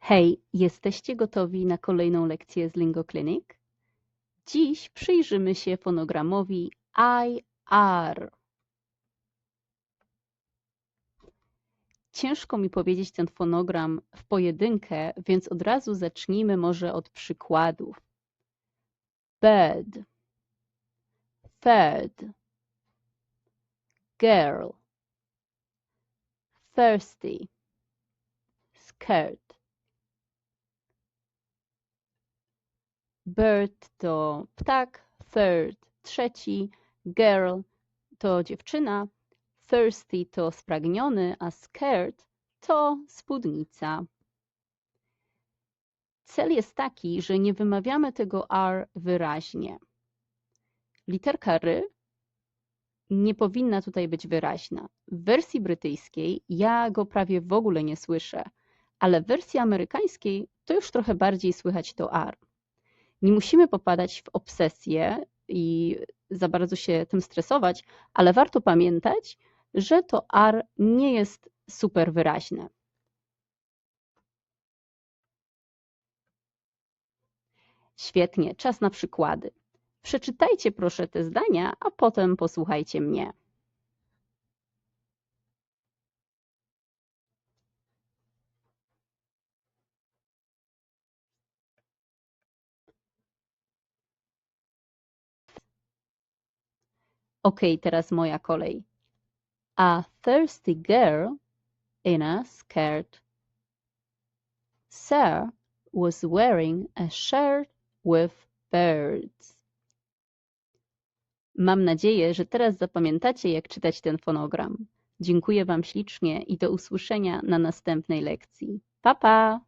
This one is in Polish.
Hej, jesteście gotowi na kolejną lekcję z Lingo Clinic? Dziś przyjrzymy się fonogramowi IR. Ciężko mi powiedzieć ten fonogram w pojedynkę, więc od razu zacznijmy może od przykładów. Bed, fed, girl, thirsty, skirt. Bird to ptak, third trzeci, girl to dziewczyna, thirsty to spragniony, a skirt to spódnica. Cel jest taki, że nie wymawiamy tego R wyraźnie. Literka R nie powinna tutaj być wyraźna. W wersji brytyjskiej ja go prawie w ogóle nie słyszę, ale w wersji amerykańskiej to już trochę bardziej słychać to R. Nie musimy popadać w obsesję i za bardzo się tym stresować, ale warto pamiętać, że to R nie jest super wyraźne. Świetnie, czas na przykłady. Przeczytajcie proszę te zdania, a potem posłuchajcie mnie. Ok, teraz moja kolej. A thirsty girl in a skirt. Sir was wearing a shirt with birds. Mam nadzieję, że teraz zapamiętacie, jak czytać ten fonogram. Dziękuję Wam ślicznie i do usłyszenia na następnej lekcji. Pa, pa!